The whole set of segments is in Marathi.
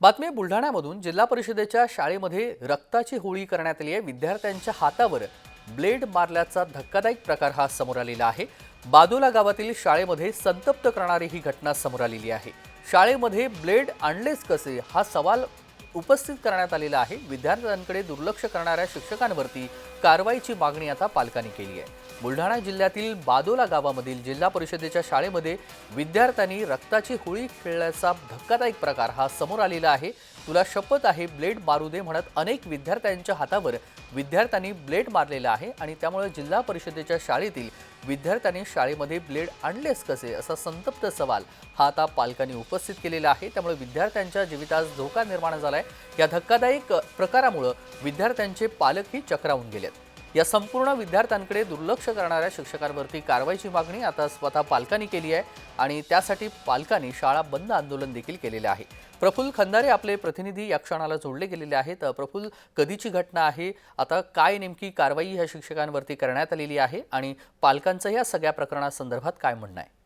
बातमी बुलढाण्यामधून जिल्हा परिषदेच्या शाळेमध्ये रक्ताची होळी करण्यात आली आहे. विद्यार्थ्यांच्या हातावर ब्लेड मारल्याचा धक्कादायक प्रकार हा समोर आलेला आहे. बादोला गावातील शाळेमध्ये संतप्त करणारी ही घटना समोर आलेली आहे. शाळेमध्ये ब्लेड आणलेच कसे? हा सवाल उपस्थित करण्यात आलेला आहे. विद्यार्थ्यांकडे दुर्लक्ष करणाऱ्या शिक्षकांवरती कारवाईची मागणी आता पालकांनी केली आहे. बुलढाणा जिल्ह्यातील बादोला गावामधील जिल्हा परिषदेच्या शाळेमध्ये विद्यार्थ्यांनी रक्ताची होळी खेळल्याचा धक्कादायक प्रकार हा समोर आलेला आहे. तुला शपथ आहे ब्लेड मारू दे म्हणत अनेक विद्यार्थ्यांच्या हातावर विद्यार्थ्यांनी ब्लेड मारलेला आहे आणि त्यामुळे जिल्हा परिषदेच्या शाळेतील विद्यार्थ्यांनी शाळेमध्ये ब्लेड आणलेच कसे असा संतप्त सवाल हा आता पालकांनी उपस्थित केलेला आहे. त्यामुळे विद्यार्थ्यांच्या जीवितास धोका निर्माण झालाय. या धक्कादायक प्रकारामुळं विद्यार्थ्यांचे पालकही चक्रावून गेलेत. या संपूर्ण विद्यार्थ्यांकडे दुर्लक्ष करणाऱ्या शिक्षकांवरती कारवाईची मागणी आता स्वतः पालकांनी केली आहे आणि त्यासाठी पालकांनी शाळा बंद आंदोलन देखील केलेले आहे. प्रफुल्ल खंदारे आपले प्रतिनिधी या क्षणाला जोडले गेलेले आहेत. प्रफुल्ल कधीची घटना आहे? आता काय नेमकी कारवाई ह्या शिक्षकांवरती करण्यात आलेली आहे? आणि पालकांचं या सगळ्या प्रकरणासंदर्भात काय म्हणणं आहे?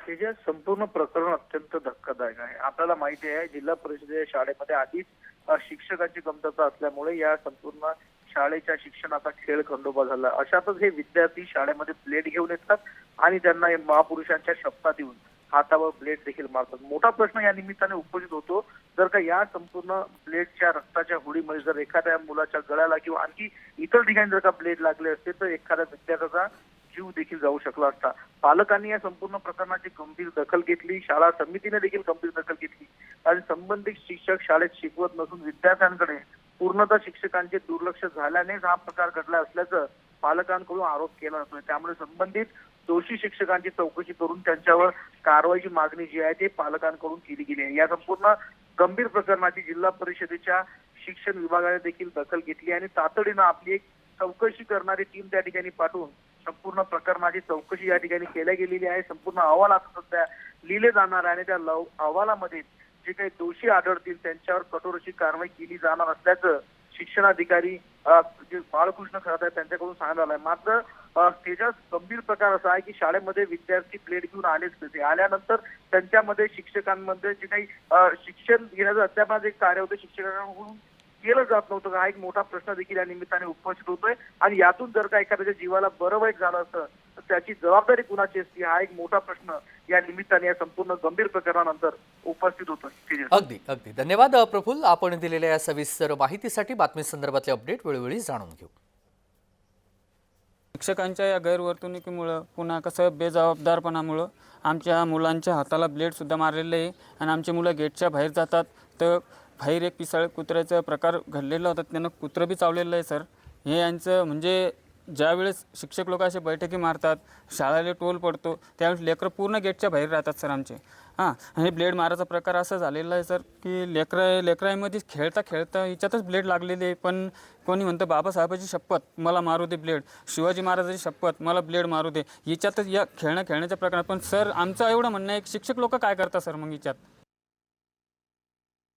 हे संपूर्ण प्रकरण अत्यंत धक्कादायक आहे. आपल्याला माहिती आहे जिल्हा परिषदेच्या शाळेमध्ये आधीच शिक्षकांची कमतरता असल्यामुळे या संपूर्ण शाळेच्या शिक्षणाचा खेळ खंडोबा झाला. अशातच हे विद्यार्थी शाळेमध्ये ब्लेड घेऊन येतात आणि त्यांना महापुरुषांच्या शब्दात देऊन हातावर ब्लेड देखील मारतात. मोठा प्रश्न या निमित्ताने उपस्थित होतो. जर का या संपूर्ण ब्लेडच्या रक्ताच्या होडीमध्ये जर एखाद्या मुलाच्या गळ्याला किंवा आणखी इतर ठिकाणी जर का ब्लेड लागले असते तर एखाद्या विद्यार्थ्याचा जीव देखील जाऊ शकला असता. पालकांनी या संपूर्ण प्रकरणाची गंभीर दखल घेतली. शाळा समितीने देखील गंभीर दखल घेतली. आणि संबंधित शिक्षक शाळेत शिकवत नसून विद्यार्थ्यांकडे पूर्णतः शिक्षकांचे दुर्लक्ष झाल्यानेच हा प्रकार घडला असल्याचं पालकांकडून आरोप केला जातोय. त्यामुळे संबंधित दोषी शिक्षकांची चौकशी करून त्यांच्यावर कारवाईची मागणी जी आहे ते पालकांकडून केली गेली आहे. या संपूर्ण गंभीर प्रकरणाची जिल्हा परिषदेच्या शिक्षण विभागाने देखील दखल घेतली आणि तातडीनं आपली एक चौकशी करणारी टीम त्या ठिकाणी पाठवून संपूर्ण प्रकरणाची चौकशी या ठिकाणी केल्या गेलेली आहे. संपूर्ण अहवाल आता सध्या लिहिले जाणार आहे आणि त्या लव- अहवालामध्ये जे काही दोषी आढळतील त्यांच्यावर कठोर अशी कारवाई केली जाणार असल्याचं शिक्षणाधिकारी जे बाळकृष्ण खरात आहेत त्यांच्याकडून सांगण्यात आलंय. मात्र त्याच्यात गंभीर प्रकार असा आहे की शाळेमध्ये विद्यार्थी प्लेट घेऊन आलेच कसे आल्यानंतर त्यांच्यामध्ये शिक्षकांमध्ये जे काही शिक्षण घेण्याचं अध्यापना एक कार्य होतं शिक्षकांकडून केलं जात नव्हतं. हा एक मोठा प्रश्न देखील या निमित्ताने उपस्थित होतोय. आणि यातून जर का एखाद्याच्या जीवाला बरं वाईट झालं असतं त्याची जबाबदारी कुणाची असते हा एक मोठा प्रश्न या निमित्ताने या संपूर्ण गंभीर प्रकरणानंतर उपस्थित तेजस. अगदी अगदी. धन्यवाद प्रफुल्ल. आपण दिलेल्या या सविस्तर माहितीसाठी बातमी संदर्भातले अपडेट वेळोवेळी जाणून घेऊ. शिक्षकांच्या या गैरवर्तणुकीमुळं पुन्हा कसं बेजबाबदारपणामुळं आमच्या मुलांच्या हाताला ब्लेडसुद्धा मारलेले आहे आणि आमची मुलं गेटच्या बाहेर जातात. तर बाहेर एक पिसाळ कुत्र्याचा प्रकार घडलेला होता त्यानं कुत्रं बी चावलेलं आहे सर. हे यांचं म्हणजे ज्यावेळेस शिक्षक लोक असे बैठकी मारतात शाळेला टोल पडतो त्यावेळेस लेकरं पूर्ण गेटच्या बाहेर राहतात सर आमचे. हां आणि ब्लेड मारायचा प्रकार असा झालेला आहे सर की लेकरं लेकरांमध्ये खेळता खेळता हिच्यातच ब्लेड लागलेली आहे. पण कोणी म्हणतं बाबासाहेबाची शपथ मला मारू दे ब्लेड. शिवाजी महाराजाची शपथ मला ब्लेड मारू दे. हिच्यातच या खेळणं खेळण्याच्या प्रकारात. पण सर आमचं एवढं म्हणणं आहे की शिक्षक लोक काय करतात सर मग हिच्यात?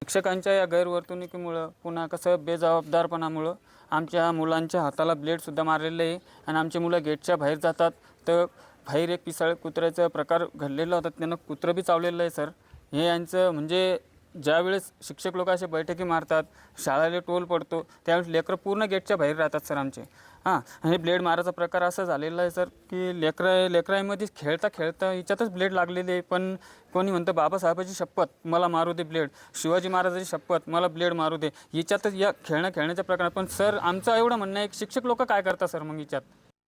शिक्षकांच्या या गैरवर्तणुकीमुळं पुन्हा कसं बेजबाबदारपणामुळं आमच्या मुलांच्या हाताला ब्लेडसुद्धा मारलेलं आहे आणि आमची मुलं गेटच्या बाहेर जातात. तर बाहेर एक पिसाळ कुत्र्याचा प्रकार घडलेला होता त्यानं कुत्रं बी चावलेलं आहे सर. हे यांचं म्हणजे ज्यावेळेस शिक्षक लोक असे बैठकी मारतात शाळेला टोल पडतो त्यावेळेस लेकरं पूर्ण गेटच्या बाहेर राहतात सर आमचे. हां आणि ब्लेड मारायचा प्रकार असा झालेला आहे सर की लेकरं लेकरांमध्ये खेळता खेळता हिच्यातच ब्लेड लागलेली आहे. पण कोणी म्हणतं बाबासाहेबाची शपथ मला मारू दे ब्लेड. शिवाजी महाराजाची शपथ मला ब्लेड मारू दे. हिच्यातच या खेळणं खेळण्याच्या प्रकारात. पण सर आमचं एवढं म्हणणं आहे की शिक्षक लोक काय करतात सर मग हिच्यात?